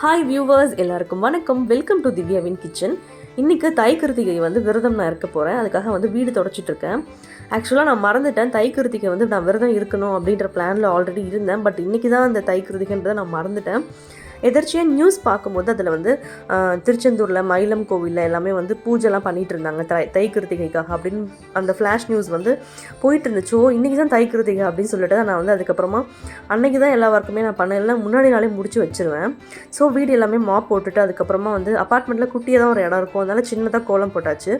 Hi viewers எல்லாருக்கும் வணக்கம். Welcome to திவ்யாவின் kitchen இன்றைக்கி தை கிருத்திகை வந்து விரதம் நான் இருக்க போகிறேன் அதுக்காக வந்து வீடு தொடச்சிட்டு இருக்கேன். ஆக்சுவலாக நான் மறந்துட்டேன். தை கிருத்திகை வந்து நான் விரதம் இருக்கணும் அப்படின்ற பிளானில் ஆல்ரெடி இருந்தேன். பட் இன்றைக்கி தான் அந்த தை கிருத்திகைன்றதை நான் மறந்துட்டேன். எதர்ச்சியாக நியூஸ் பார்க்கும்போது அதில் வந்து திருச்செந்தூரில் மயிலம் கோவிலில் எல்லாமே வந்து பூஜைலாம் பண்ணிட்டு இருந்தாங்க தை தை கிருத்திகைக்காக அப்படின்னு அந்த ஃப்ளாஷ் நியூஸ் வந்து போயிட்டு இருந்துச்சோ இன்றைக்கி தான் தை கிருத்திகை அப்படின்னு சொல்லிட்டு நான் வந்து அதுக்கப்புறமா அன்னைக்கு தான் எல்லா ஒர்க்குமே நான் பண்ண எல்லாம் முன்னாடி நாளே முடிச்சு வச்சிருவேன். ஸோ வீடு எல்லாமே மாப் போட்டுட்டு அதுக்கப்புறமா வந்து அப்பார்ட்மெண்ட்டில் குட்டியாக தான் ஒரு இடம் இருக்கும். அதனால் சின்னதாக கோலம் போட்டாச்சு.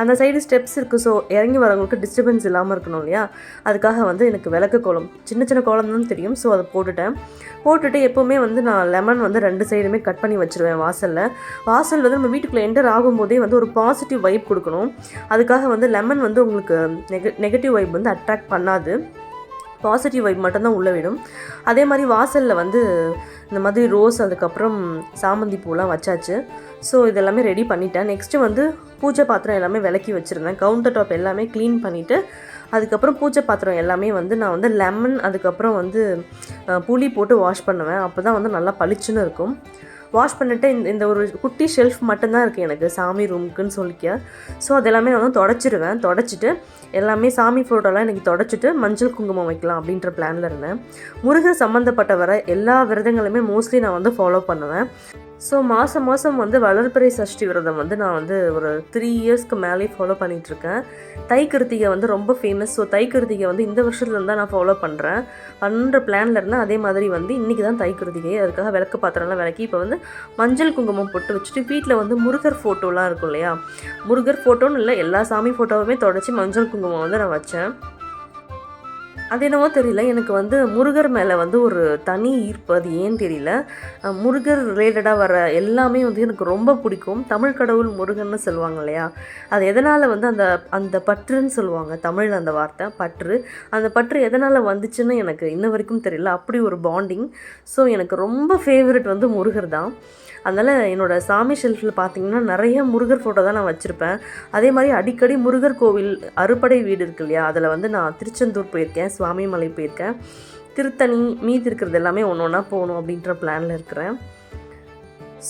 அந்த சைடு ஸ்டெப்ஸ் இருக்குது ஸோ இறங்கி வரவங்களுக்கு டிஸ்டர்பன்ஸ் இல்லாமல் இருக்கணும் இல்லையா? அதுக்காக வந்து எனக்கு விளக்கு கோலம் சின்ன சின்ன கோலம் தான் தெரியும். ஸோ அதை போட்டுட்டேன். போட்டுட்டு எப்போவுமே வந்து நான் லெமன் வந்து ரெண்டு சைடுமே கட் பண்ணி வச்சுருவேன் வாசலில். வாசல் வந்து நம்ம வீட்டுக்குள்ளே என்டர் ஆகும்போதே வந்து ஒரு பாசிட்டிவ் வைப் கொடுக்கணும். அதுக்காக வந்து லெமன் வந்து உங்களுக்கு நெக நெகட்டிவ் வைப் வந்து அட்ராக்ட் பண்ணாது. பாசிட்டிவ் வைப் மட்டும்தான் உள்ளே விடும். அதே மாதிரி வாசலில் வந்து இந்த மாதிரி ரோஸ் அதுக்கப்புறம் சாமந்தி பூலாம் வச்சாச்சு. ஸோ இதெல்லாமே ரெடி பண்ணிட்டேன். நெக்ஸ்ட்டு வந்து பூஜை பாத்திரம் எல்லாமே விளக்கி வச்சுருந்தேன். கவுண்டர் டாப் எல்லாமே க்ளீன் பண்ணிவிட்டு அதுக்கப்புறம் பூஜை பாத்திரம் எல்லாமே வந்து நான் வந்து லெமன் அதுக்கப்புறம் வந்து புளி போட்டு வாஷ் பண்ணுவேன். அப்போ தான் வந்து நல்லா பளிச்சுன்னு இருக்கும். வாஷ் பண்ணிவிட்டு இந்த இந்த ஒரு குட்டி ஷெல்ஃப் மட்டும்தான் இருக்குது எனக்கு சாமி ரூமுக்குன்னு சொல்லிக்க. ஸோ அது எல்லாமே நான் வந்து தொடச்சிடுவேன் தொடச்சிட்டு எல்லாமே சாமி ஃபோட்டோலாம் எனக்கு தொடச்சிட்டு மஞ்சள் குங்குமம் வைக்கலாம் அப்படின்ற பிளானில் இருந்தேன். முருகன் சம்மந்தப்பட்ட வர எல்லா விரதங்களுமே மோஸ்ட்லி நான் வந்து ஃபாலோ பண்ணுவேன். ஸோ மாதம் மாதம் வந்து வளர்பிறை சஷ்டி விரதம் வந்து நான் வந்து ஒரு த்ரீ இயர்ஸ்க்கு மேலே ஃபாலோ பண்ணிகிட்ருக்கேன் தை கிருத்திகை வந்து ரொம்ப ஃபேமஸ் ஸோ தை கிருத்திகை வந்து இந்த வருஷத்துலேருந்து தான் நான் ஃபாலோ பண்ணுறேன் பண்ணுற பிளானில் இருந்தால் அதே மாதிரி வந்து இன்றைக்கி தான் தை கிருத்திகை அதுக்காக விளக்கு பாத்திரம்லாம் விளக்கி இப்போ வந்து மஞ்சள் குங்குமம் போட்டு வச்சுட்டு வீட்டில் வந்து முருகர் ஃபோட்டோலாம் இருக்கும் இல்லையா? முருகர் ஃபோட்டோன்னு இல்லை எல்லா சாமி ஃபோட்டோவுமே தொடச்சி மஞ்சள் குங்குமம் வந்து நான் வச்சேன். அது என்னவோ தெரியல. எனக்கு வந்து முருகர் மேலே வந்து ஒரு தனி ஈர்ப்பு. அது ஏன்னு தெரியல? முருகர் ரிலேட்டடாக வர எல்லாமே வந்து எனக்கு ரொம்ப பிடிக்கும். தமிழ் கடவுள் முருகன்னு சொல்லுவாங்க இல்லையா? அது எதனால் வந்து அந்த அந்த பற்றுன்னு சொல்லுவாங்க. தமிழில் அந்த வார்த்தை பற்று. அந்த பற்று எதனால் வந்துச்சுன்னு எனக்கு இன்ன வரைக்கும் தெரியல. அப்படி ஒரு பாண்டிங் ஸோ எனக்கு ரொம்ப ஃபேவரட் வந்து முருகர் தான். அதனால் என்னோடய சாமி ஷெல்ஃபில் பார்த்தீங்கன்னா நிறைய முருகர் ஃபோட்டோ தான் நான் வச்சுருப்பேன். அதே மாதிரி அடிக்கடி முருகர் கோவில் அறுபடை வீடு இருக்கு இல்லையா? அதில் வந்து நான் திருச்செந்தூர் போயிருக்கேன் சுவாமிமலை போயிருக்கேன். திருத்தணி மீதி இருக்கிறது எல்லாமே ஒன்று ஒன்றா போகணும் அப்படின்ற பிளானில் இருக்கிறேன்.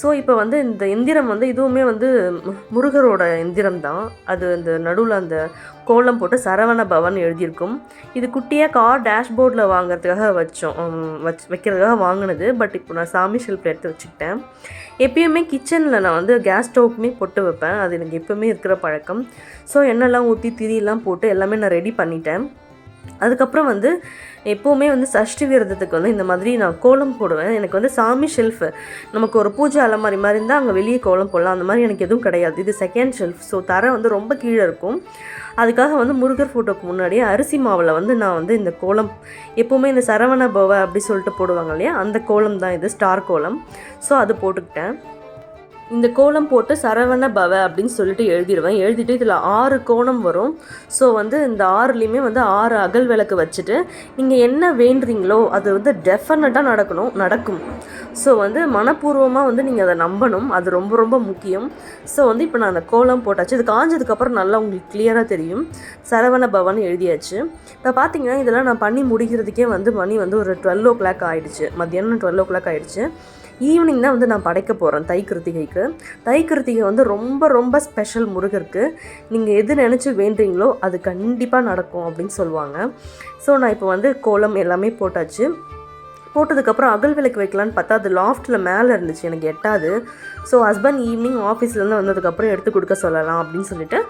ஸோ இப்போ வந்து இந்த எந்திரம் வந்து இதுவுமே வந்து மு- முருகரோட எந்திரம் தான் அது இந்த நடுவில் அந்த கோலம் போட்டு சரவண பவன் எழுதியிருக்கும். இது குட்டியாக கார் டேஷ்போர்டில் வாங்குறதுக்காக வச்சோம். வச் வைக்கிறதுக்காக வாங்கினது. பட் இப்போ நான் சாமி ஷெல்ஃபில் எடுத்து வச்சுக்கிட்டேன். எப்பயுமே கிச்சனில் நான் வந்து கேஸ் ஸ்டவ்க்குமே போட்டு வைப்பேன். அது எனக்கு எப்பவுமே இருக்கிற பழக்கம். ஸோ எண்ணெய்லாம் ஊற்றி திரியெல்லாம் போட்டு எல்லாமே நான் ரெடி பண்ணிட்டேன். அதுக்கப்புறம் வந்து எப்போவுமே வந்து சஷ்டி விரதத்துக்கு வந்து இந்த மாதிரி நான் கோலம் போடுவேன். எனக்கு வந்து சாமி ஷெல்ஃபு நமக்கு ஒரு பூஜை அலமாரி மாதிரி இருந்தால் அங்கே வெளியே கோலம் போடலாம். அந்த மாதிரி எனக்கு எதுவும் கிடையாது. இது செகண்ட் ஷெல்ஃப் ஸோ தரை வந்து ரொம்ப கீழே இருக்கும். அதுக்காக வந்து முருகர் ஃபோட்டோக்கு முன்னாடியே அரிசி மாவில் வந்து நான் வந்து இந்த கோலம் எப்போவுமே இந்த சரவண பவ அப்படி சொல்லிட்டு போடுவாங்க இல்லையா? அந்த கோலம் தான் இது ஸ்டார் கோலம். ஸோ அது போட்டுக்கிட்டேன். இந்த கோலம் போட்டு சரவண பவ அப்படின்னு சொல்லிட்டு எழுதிடுவேன். எழுதிட்டு இதில் ஆறு கோணம் வரும். ஸோ வந்து இந்த ஆறுலேயுமே வந்து ஆறு அகல் விளக்கு வச்சுட்டு நீங்கள் என்ன வேண்டுறீங்களோ அது வந்து டெஃபினட்டாக நடக்கணும் நடக்கும். ஸோ வந்து மனப்பூர்வமாக வந்து நீங்கள் அதை நம்பணும். அது ரொம்ப ரொம்ப முக்கியம். ஸோ வந்து இப்போ நான் அந்த கோலம் போட்டாச்சு. இது காஞ்சதுக்கப்புறம் நல்லா உங்களுக்கு கிளியராக தெரியும். சரவண பவன் எழுதியாச்சு. இப்போ பார்த்தீங்கன்னா இதெல்லாம் நான் பண்ணி முடிக்கிறதுக்கே வந்து மணி வந்து ஒரு டுவெல் ஓ கிளாக் ஆகிடுச்சு மத்தியானம் டுவெல் ஓ கிளாக் ஆகிடுச்சு ஈவினிங் தான் வந்து நான் படைக்க போகிறேன் தை கிருத்திகைக்கு. தை கிருத்திகை வந்து ரொம்ப ரொம்ப ஸ்பெஷல் முருகருக்கு. நீங்கள் எது நினச்சி வேண்டுறீங்களோ அது கண்டிப்பாக நடக்கும் அப்படின்னு சொல்லுவாங்க. ஸோ நான் இப்போ வந்து கோலம் எல்லாமே போட்டாச்சு. போட்டதுக்கப்புறம் அகல் விளக்கு வைக்கலான்னு பார்த்தா அது லாஃப்ட்டில் மேலே இருந்துச்சு எனக்கு எட்டாது. ஸோ ஹஸ்பண்ட் ஈவினிங் ஆஃபீஸ்லேருந்து வந்ததுக்கப்புறம் எடுத்து கொடுக்க சொல்லலாம் அப்படின்னு சொல்லிட்டு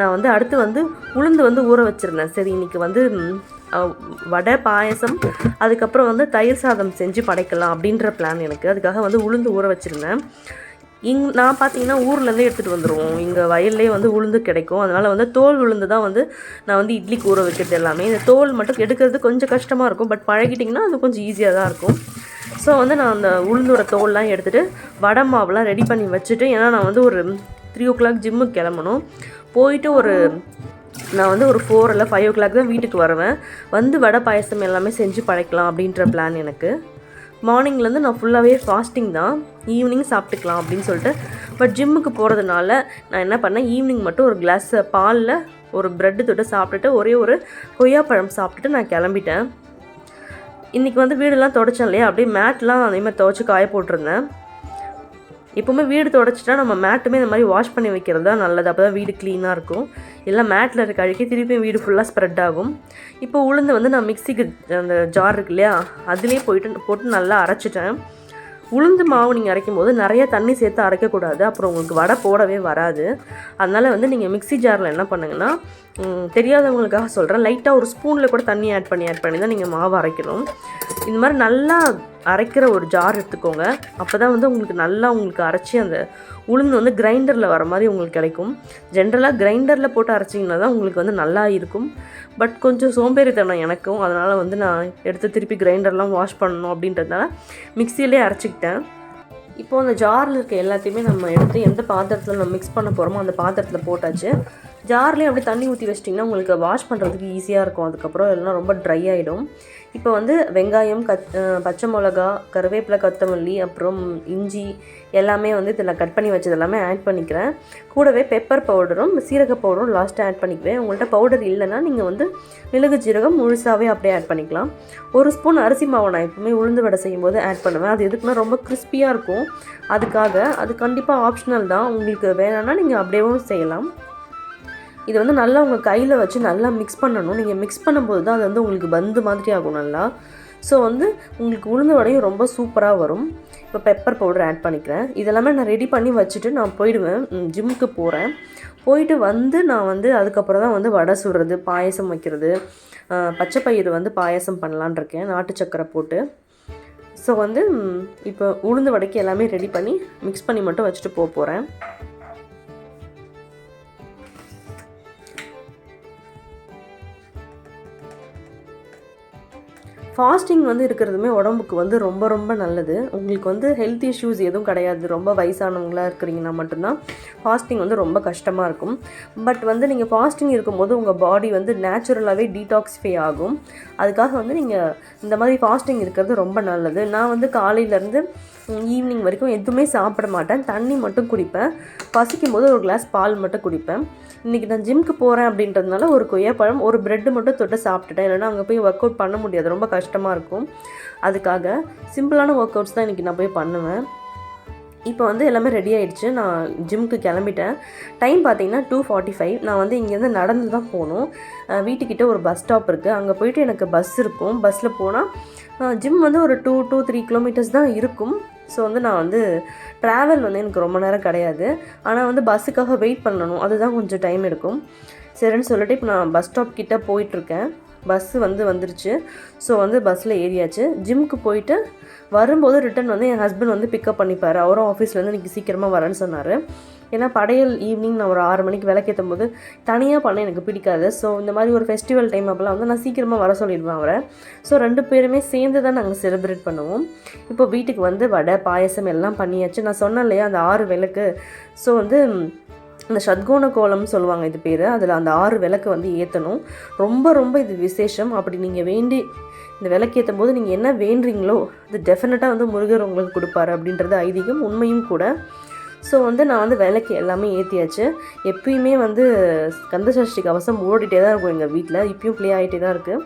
நான் வந்து அடுத்து வந்து உளுந்து வந்து ஊற வச்சுருந்தேன். சரி இன்னைக்கு வந்து வடை பாயசம் அதுக்கப்புறம் வந்து தயிர் சாதம் செஞ்சு படைக்கலாம் அப்படின்ற பிளான் எனக்கு. அதுக்காக வந்து உளுந்து ஊற வச்சுருந்தேன். இங் நான் பார்த்தீங்கன்னா ஊர்லேருந்தே எடுத்துகிட்டு வந்துடுவோம் இங்கே வயல்லே வந்து உளுந்து கிடைக்கும். அதனால் வந்து தோல் உளுந்து தான் வந்து நான் வந்து இட்லிக்கு ஊற வைக்கிறது எல்லாமே. இந்த தோல் மட்டும் எடுக்கிறது கொஞ்சம் கஷ்டமாக இருக்கும். பட் பழகிட்டிங்கன்னா அது கொஞ்சம் ஈஸியாக தான் இருக்கும். ஸோ வந்து நான் அந்த உளுந்தோட தோல்லாம் எடுத்துகிட்டு வடை மாவுலாம் ரெடி பண்ணி வச்சுட்டு ஏன்னா நான் வந்து ஒரு த்ரீ ஓ கிளாக் ஜிம்முக்கு கிளம்பணும். போயிட்டு ஒரு நான் வந்து ஒரு ஃபோர் இல்லை ஃபைவ் ஓ கிளாக் தான் வீட்டுக்கு வருவேன். வந்து வடை பாயசம் எல்லாமே செஞ்சு பழைக்கலாம் அப்படின்ற பிளான் எனக்கு. மார்னிங்லேருந்து நான் ஃபுல்லாகவே ஃபாஸ்டிங் தான். ஈவினிங் சாப்பிட்டுக்கலாம் அப்படின்னு சொல்லிட்டு. பட் ஜிம்முக்கு போகிறதுனால நான் என்ன பண்ணேன் ஈவினிங் மட்டும் ஒரு கிளாஸ் பாலில் ஒரு ப்ரெட்டு தொட்டு சாப்பிட்டுட்டு ஒரே ஒரு கொய்யாப்பழம் சாப்பிட்டுட்டு நான் கிளம்பிட்டேன். இன்றைக்கி வந்து வீடெல்லாம் தொடச்சேன் இல்லையா? அப்படியே மேட்லாம் அதே மாதிரி துவைச்சி காய போட்டிருந்தேன். எப்போவுமே வீடு தொடச்சிட்டா நம்ம மேட்டுமே இந்த மாதிரி வாஷ் பண்ணி வைக்கிறது தான் நல்லது. அப்போ தான் வீடு க்ளீனாக இருக்கும். இல்லை மேட்டில் இருக்க அழுக்கி திருப்பியும் வீடு ஃபுல்லாக ஸ்ப்ரெட் ஆகும். இப்போ உளுந்து வந்து நான் மிக்சிக்கு அந்த ஜார் இருக்கு இல்லையா அதுலேயே போயிட்டு போட்டு நல்லா அரைச்சிட்டேன். உளுந்து மாவு நீங்கள் அரைக்கும் போது நிறைய தண்ணி சேர்த்து அரைக்கக்கூடாது. அப்புறம் உங்களுக்கு வடை போடவே வராது. அதனால் வந்து நீங்கள் மிக்ஸி ஜாரில் என்ன பண்ணுங்கன்னா தெரியாதவங்களுக்காக சொல்கிறேன் லைட்டாக ஒரு ஸ்பூனில் கூட தண்ணி ஆட் பண்ணி ஆட் பண்ணி தான் நீங்கள் மாவு அரைக்கணும். இந்த மாதிரி நல்லா அரைக்கிற ஒரு ஜார் எடுத்துக்கோங்க. அப்போ தான் வந்து உங்களுக்கு நல்லா உங்களுக்கு அரைச்சி அந்த உளுந்து வந்து கிரைண்டரில் வர மாதிரி உங்களுக்கு கிடைக்கும். ஜென்ரலாக கிரைண்டரில் போட்டு அரைச்சிங்கன்னா தான் உங்களுக்கு வந்து நல்லா இருக்கும். பட் கொஞ்சம் சோம்பேறித்தனம் எனக்கும். அதனால் வந்து நான் எடுத்து திருப்பி கிரைண்டர்லாம் வாஷ் பண்ணணும் அப்படின்றதுனால மிக்சியிலே அரைச்சிக்கிட்டேன். இப்போ அந்த ஜாரில் இருக்க எல்லாத்தையுமே நம்ம எடுத்து எந்த பாத்திரத்தில் நம்ம மிக்ஸ் பண்ண போகிறோமோ அந்த பாத்திரத்தில் போட்டாச்சு. ஜார்லேயே அப்படியே தண்ணி ஊற்றி வச்சிட்டிங்கன்னா உங்களுக்கு வாஷ் பண்ணுறதுக்கு ஈஸியாக இருக்கும். அதுக்கப்புறம் எல்லாம் ரொம்ப ட்ரை ஆகிடும் இப்போ வந்து வெங்காயம் கத் பச்சை மிளகா கருவேப்பிலை கொத்தமல்லி அப்புறம் இஞ்சி எல்லாமே வந்து இதில் கட் பண்ணி வச்சது எல்லாமே ஆட் பண்ணிக்கிறேன். கூடவே பெப்பர் பவுடரும் சீரக பவுடரும் லாஸ்ட்டாக ஆட் பண்ணிக்குவேன். உங்கள்கிட்ட பவுடர் இல்லைன்னா நீங்கள் வந்து மிளகு ஜீரகம் முழுசாகவே அப்படியே ஆட் பண்ணிக்கலாம். ஒரு ஸ்பூன் அரிசி மாவை நான் எப்பவுமே உளுந்து வடை செய்யும்போது ஆட் பண்ணுவேன். அது எதுக்குன்னா ரொம்ப கிறிஸ்பியாக இருக்கும். அதுக்காக அது கண்டிப்பாக ஆப்ஷனல் தான். உங்களுக்கு வேணும்னா நீங்கள் அப்படியேவும் செய்யலாம். இது வந்து நல்லா உங்கள் கையில் வச்சு நல்லா மிக்ஸ் பண்ணணும். நீங்கள் மிக்ஸ் பண்ணும்போது தான் அது வந்து உங்களுக்கு பந்து மாதிரி ஆகும் நல்லா. ஸோ வந்து உங்களுக்கு உளுந்து வடையும் ரொம்ப சூப்பராக வரும். இப்போ பெப்பர் பவுடர் ஆட் பண்ணிக்கிறேன். இதெல்லாமே நான் ரெடி பண்ணி வச்சுட்டு நான் போயிடுவேன். ஜிம்முக்கு போகிறேன் போயிட்டு வந்து நான் வந்து அதுக்கப்புறம் தான் வந்து வடை சுடுறது பாயசம் வைக்கிறது. பச்சை பயிறு வந்து பாயசம் பண்ணலான்னு இருக்கேன். நாட்டு சக்கரை போட்டு. ஸோ வந்து இப்போ உளுந்து வடைக்கு எல்லாமே ரெடி பண்ணி மிக்ஸ் பண்ணி மட்டும் வச்சுட்டு போக போகிறேன் ஃபாஸ்டிங் வந்து இருக்கிறதுமே உடம்புக்கு வந்து ரொம்ப ரொம்ப நல்லது. உங்களுக்கு வந்து ஹெல்த் இஷ்யூஸ் எதுவும் கிடையாது. ரொம்ப வயசானவங்களாக இருக்கிறீங்கன்னா மட்டும்தான் ஃபாஸ்டிங் வந்து ரொம்ப கஷ்டமாக இருக்கும். பட் வந்து நீங்கள் ஃபாஸ்டிங் இருக்கும்போது உங்கள் பாடி வந்து நேச்சுரலாகவே டீடாக்ஸிஃபை ஆகும். அதுக்காக வந்து நீங்கள் இந்த மாதிரி ஃபாஸ்டிங் இருக்கிறது ரொம்ப நல்லது. நான் வந்து காலையிலேருந்து ஈவினிங் வரைக்கும் எதுவுமே சாப்பிட மாட்டேன். தண்ணி மட்டும் குடிப்பேன். பசிக்கும் போது ஒரு கிளாஸ் பால் மட்டும் குடிப்பேன். இன்றைக்கி நான் ஜிம்க்கு போகிறேன் அப்படின்றதுனால ஒரு கொய்யாப்பழம் ஒரு ப்ரெட்டு மட்டும் தொட்டு சாப்பிட்டுட்டேன். இல்லைன்னா அங்கே போய் ஒர்க் அவுட் பண்ண முடியாது. ரொம்ப கஷ்டமாக இருக்கும். அதுக்காக சிம்பிளான ஒர்க் அவுட்ஸ் தான் இன்றைக்கி நான் போய் பண்ணுவேன். இப்போ வந்து எல்லாமே ரெடி ஆகிடுச்சு நான் ஜிம்க்கு கிளம்பிட்டேன். டைம் பார்த்தீங்கன்னா டூ ஃபார்ட்டி ஃபைவ் நான் வந்து இங்கேருந்து நடந்து தான் போகணும். வீட்டுக்கிட்ட ஒரு பஸ் ஸ்டாப் இருக்குது அங்கே போயிட்டு எனக்கு பஸ் இருக்கும். பஸ்ஸில் போனால் ஜிம் வந்து ஒரு டூ டூ த்ரீ கிலோமீட்டர்ஸ் தான் இருக்கும். ஸோ வந்து நான் வந்து ட்ராவல் வந்து எனக்கு ரொம்ப நேரம் கிடையாது. ஆனால் வந்து பஸ்ஸுக்காக வெயிட் பண்ணணும். அதுதான் கொஞ்சம் டைம் எடுக்கும். சரின்னு சொல்லிட்டு இப்போ நான் பஸ் ஸ்டாப் கிட்ட போயிட்டுருக்கேன். பஸ்ஸு வந்து வந்துருச்சு. ஸோ வந்து பஸ்ஸில் ஏறியாச்சு. ஜிம்முக்கு போயிட்டு வரும்போது ரிட்டன் வந்து என் ஹஸ்பண்ட் வந்து பிக்கப் பண்ணிப்பார். அவரும் ஆஃபீஸ்லேருந்து இன்றைக்கி சீக்கிரமாக வரேன்னு சொன்னார். ஏன்னா படையல் ஈவினிங் நான் ஒரு ஆறு மணிக்கு விளக்கேற்றும் போது தனியாக பண்ண எனக்கு பிடிக்காது. ஸோ இந்த மாதிரி ஒரு ஃபெஸ்டிவல் டைம் அப்போலாம் வந்து நான் சீக்கிரமாக வர சொல்லிடுவேன் அவரை. ஸோ ரெண்டு பேருமே சேர்ந்து தான் நாங்கள் செலிப்ரேட் பண்ணுவோம். இப்போ வீட்டுக்கு வந்து வடை பாயசம் எல்லாம் பண்ணியாச்சு. நான் சொன்னேன் இல்லையா அந்த ஆறு விளக்கு. ஸோ வந்து இந்த சத்கோண கோலம்னு சொல்லுவாங்க இது பேர். அதில் அந்த ஆறு விளக்கு வந்து ஏற்றணும் ரொம்ப ரொம்ப இது விசேஷம். அப்படி நீங்கள் வேண்டி இந்த விளக்கு ஏற்றும் போது நீங்கள் என்ன வேண்டுறீங்களோ அது டெஃபினட்டாக வந்து முருகர் உங்களுக்கு கொடுப்பாரு அப்படின்றது ஐதீகம். உண்மையும் கூட. ஸோ வந்து நான் வந்து விளக்கு எல்லாமே ஏற்றியாச்சு எப்பயுமே வந்து கந்தசஷ்டி கவசம் ஓடிட்டே தான் இருக்கும் எங்கள் வீட்டில் இப்பயும் ப்ளே ஆகிட்டே தான் இருக்குது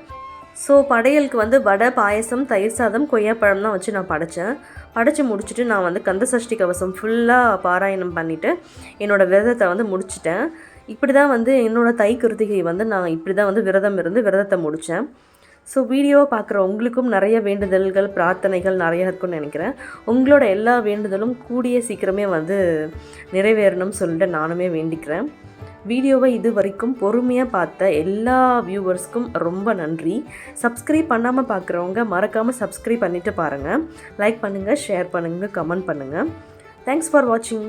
ஸோ படையலுக்கு வந்து வடை பாயசம் தயிர் சாதம் கொய்யாப்பழம் தான் வச்சு நான் படைத்தேன் படைச்சு முடிச்சுட்டு நான் வந்து கந்த சஷ்டி கவசம் ஃபுல்லாக பாராயணம் பண்ணிவிட்டு என்னோடய விரதத்தை வந்து முடிச்சிட்டேன். இப்படி தான் வந்து என்னோடய தை கிருத்திகை வந்து நான் இப்படி தான் வந்து விரதம் இருந்து விரதத்தை முடித்தேன் ஸோ வீடியோவை பார்க்குற உங்களுக்கும் நிறைய வேண்டுதல்கள் பிரார்த்தனைகள் நிறைய இருக்கும்னு நினைக்கிறேன். உங்களோட எல்லா வேண்டுதலும் கூடிய சீக்கிரமே வந்து நிறைவேறணும்னு சொல்லிட்டு நானுமே வேண்டிக்கிறேன். வீடியோவை இது வரைக்கும் பொறுமையாக பார்த்த எல்லா வியூவர்ஸ்க்கும் ரொம்ப நன்றி. சப்ஸ்கிரைப் பண்ணாமல் பார்க்குறவங்க மறக்காமல் சப்ஸ்கிரைப் பண்ணிவிட்டு பாருங்கள் லைக் பண்ணுங்கள் ஷேர் பண்ணுங்கள் கமெண்ட் பண்ணுங்கள் தேங்க்ஸ் ஃபார் வாட்சிங்